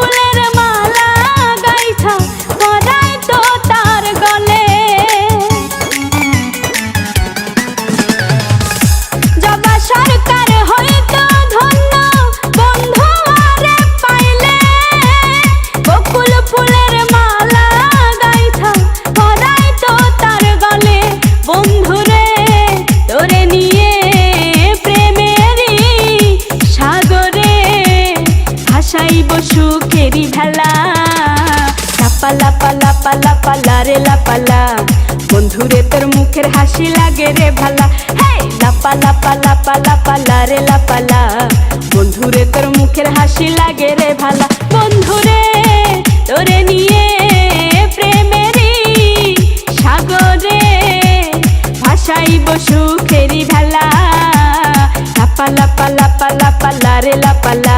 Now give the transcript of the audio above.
ফুলের মালা সুখেরি ভেলা। লাপা লাপা লাপা লাপা, লারে লাপালা বন্ধুরে, তোর মুখের হাসি লাগে রে ভালা। লাপা লাপা লাপা লাপা, লারে লাপালা বন্ধুরে, তোর মুখের হাসি লাগে রে ভালা। বন্ধুরে, তোরে নিয়ে প্রেমেরই সাগরে ভাসাইব সুখেরি ভেলা। লাপা লাপা লাপা লাপা, লারে লাপালা